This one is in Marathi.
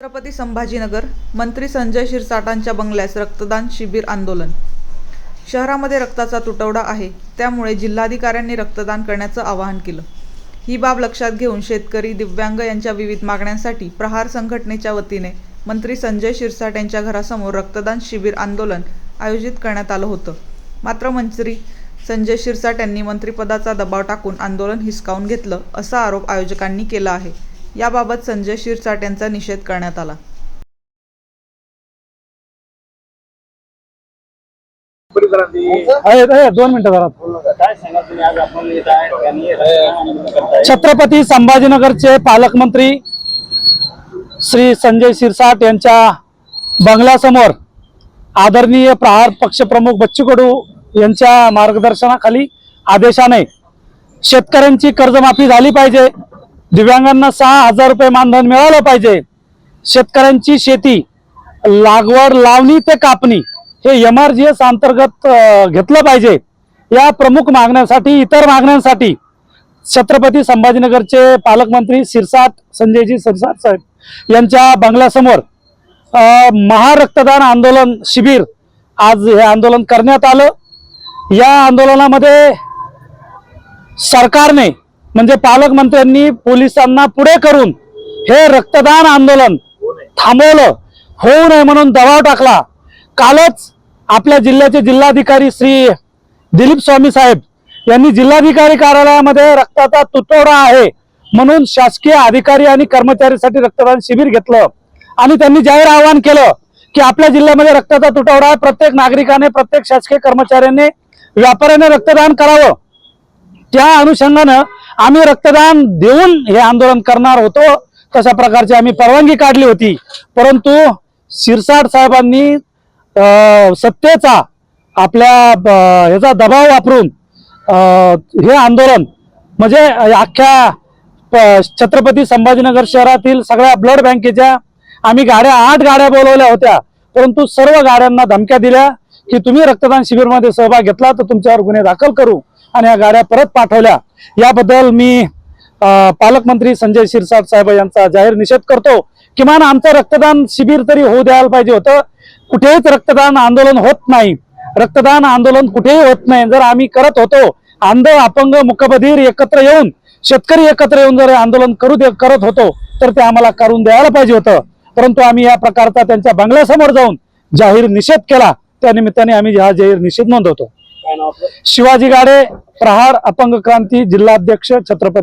छत्रपती संभाजीनगर मंत्री संजय शिरसाटांच्या बंगल्यास रक्तदान शिबिर आंदोलन. शहरामध्ये रक्ताचा तुटवडा आहे त्यामुळे जिल्हाधिकाऱ्यांनी रक्तदान करण्याचं आवाहन केलं. ही बाब लक्षात घेऊन शेतकरी दिव्यांग यांच्या विविध मागण्यांसाठी प्रहार संघटनेच्या वतीने मंत्री संजय शिरसाट यांच्या घरासमोर रक्तदान शिबिर आंदोलन आयोजित करण्यात आलं होतं. मात्र मंत्री संजय शिरसाट यांनी मंत्रिपदाचा दबाव टाकून आंदोलन हिसकावून घेतलं असा आरोप आयोजकांनी केला आहे. याबाबत संजय शिरसाट यांचा निषेध करण्यात आला. दोन मिनिटं जरा. छत्रपती संभाजीनगरचे पालकमंत्री श्री संजय शिरसाट यांच्या बंगल्यासमोर आदरणीय प्रहार पक्षप्रमुख बच्चू कडू यांच्या मार्गदर्शनाखाली आदेशाने शेतकऱ्यांची कर्जमाफी झाली पाहिजे. दिव्यांगांना सहा हजार रुपये मानधन मिळालं पाहिजे. शेतकऱ्यांची शेती लागवड लावणी ते कापणी हे एम आर जी एस अंतर्गत घेतलं पाहिजे. या प्रमुख मागण्यांसाठी इतर मागण्यांसाठी छत्रपती संभाजीनगरचे पालकमंत्री शिरसाट संजयजी सिरसाट साहेब यांच्या बंगल्यासमोर महारक्तदान आंदोलन शिबिर आज हे आंदोलन करण्यात आलं. या आंदोलनामध्ये सरकारने म्हणजे पालकमंत्र्यांनी पोलिसांना पुढे करून हे रक्तदान आंदोलन थांबवलं. होऊ नये म्हणून दबाव टाकला. कालच आपल्या जिल्ह्याचे जिल्हाधिकारी श्री दिलीप स्वामी साहेब यांनी जिल्हाधिकारी कार्यालयामध्ये रक्ताचा तुटवडा आहे म्हणून शासकीय अधिकारी आणि कर्मचारीसाठी रक्तदान शिबिर घेतलं. आणि त्यांनी जाहीर आवाहन केलं की आपल्या जिल्ह्यामध्ये रक्ताचा तुटवडा आहे. प्रत्येक नागरिकाने प्रत्येक शासकीय कर्मचाऱ्याने व्यापाऱ्याने रक्तदान करावं. त्या अनुषंगानं आम्ही रक्तदान देऊन हे आंदोलन करणार होतो. तशा प्रकारची आम्ही परवानगी काढली होती. परंतु शिरसाट साहेबांनी सत्तेचा आपल्या ह्याचा दबाव वापरून हे आंदोलन म्हणजे अख्ख्या प- छत्रपती संभाजीनगर शहरातील सगळ्या ब्लड बँकेच्या आम्ही गाड्या आठ गाड्या बोलवल्या होत्या. परंतु सर्व गाड्यांना धमक्या दिल्या की तुम्ही रक्तदान शिबिरमध्ये सहभाग घेतला तर तुमच्यावर गुन्हे दाखल करू. आणि या गाड्या परत पाठवल्या. याबद्दल मी पालकमंत्री संजय शिरसाट साहेब यांचा जाहीर निषेध करतो. किमान आमचं रक्तदान शिबिर तरी होऊ द्यायला पाहिजे होतं. कुठेच रक्तदान आंदोलन होत नाही. रक्तदान आंदोलन कुठेही होत नाही. जर आम्ही करत होतो अंध अपंग मुकबधीर एकत्र येऊन शेतकरी एकत्र येऊन जर आंदोलन करू दे करत होतो तर ते आम्हाला करून द्यायला पाहिजे होतं. परंतु आम्ही या प्रकारचा त्यांच्या बंगल्यासमोर जाऊन जाहीर निषेध केला. त्या निमित्ताने आम्ही हा जाहीर निषेध नोंदवतो. शिवाजी गाडे प्रहार अपंग क्रांती जिल्हाध्यक्ष छत्रपती